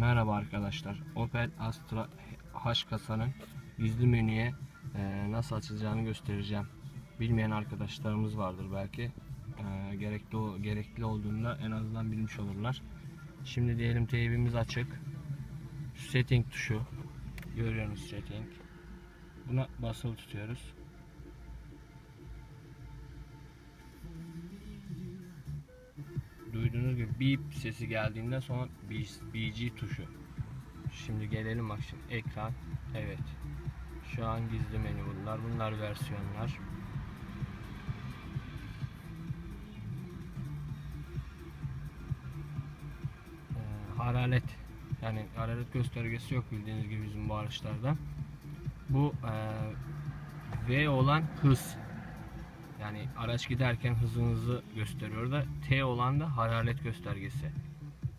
Merhaba arkadaşlar. Opel Astra H kasanın gizli menüye e, nasıl açılacağını göstereceğim. Bilmeyen arkadaşlarımız vardır belki. E, gerekli gerekli olduğunda en azından bilmiş olurlar. Şimdi diyelim teybimiz açık. Setting tuşu görüyorsunuz setting. Buna basılı tutuyoruz. Duyduğunuz gibi beep sesi geldiğinde sonra BG tuşu. Şimdi gelelim bak şimdi ekran. Evet. Şu an gizli menü bunlar. Bunlar versiyonlar. Ee, hararet yani hararet göstergesi yok bildiğiniz gibi bizim bu araçlarda. Bu e, V olan hız. Yani araç giderken hızınızı gösteriyor da T olan da hararet göstergesi.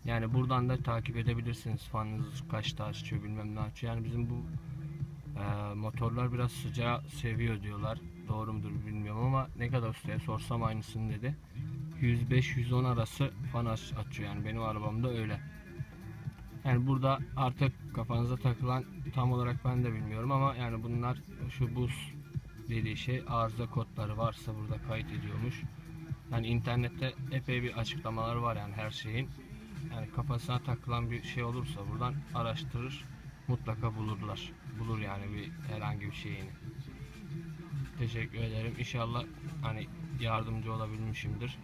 Yani buradan da takip edebilirsiniz fanınız kaçta açıyor bilmem ne açıyor. Yani bizim bu e, motorlar biraz sıcağı seviyor diyorlar. Doğru mudur bilmiyorum ama ne kadar ustaya sorsam aynısını dedi. 105-110 arası fan aç- açıyor yani benim arabamda öyle. Yani burada artık kafanıza takılan tam olarak ben de bilmiyorum ama yani bunlar şu buz dediği şey arıza kodları varsa burada kayıt ediyormuş. Yani internette epey bir açıklamalar var yani her şeyin. Yani kafasına takılan bir şey olursa buradan araştırır mutlaka bulurlar. Bulur yani bir herhangi bir şeyini. Teşekkür ederim. İnşallah hani yardımcı olabilmişimdir.